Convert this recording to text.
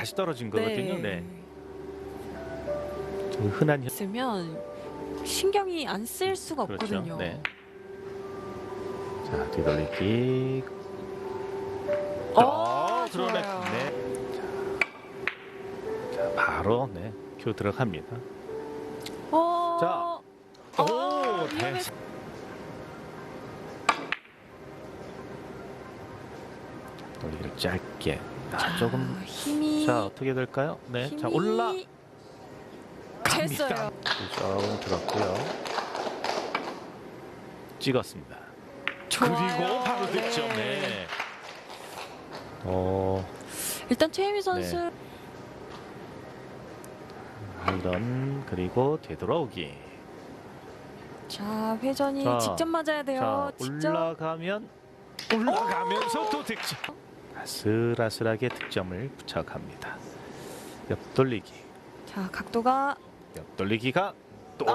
다시 떨어진 거거든요. 네. 좀 흔한 현... 있으면 신경이 안 쓰일 수가 그렇죠. 없거든요. 네. 자, 뒤돌리기. 어. 좋아요. 네. 자, 자, 바로 네. 큐 들어갑니다. 어, 자. 어, 오, 위험해. 네. 돌리기를 짧게. 아, 조금 아, 힘이 자, 어떻게 될까요? 네. 자, 힘이 올라 됐어요. 조금 들었고요. 찍었습니다. 좋아요. 그리고 바로 득점. 네. 어, 일단 최혜미 선수 네. 이런 그리고 되돌아오기. 자 회전이 자, 직접 맞아야 돼요. 자, 직접 올라가면 올라가면서 또 득점. 아슬아슬하게 득점을 부착합니다. 옆돌리기. 자 각도가 옆돌리기가 또 아.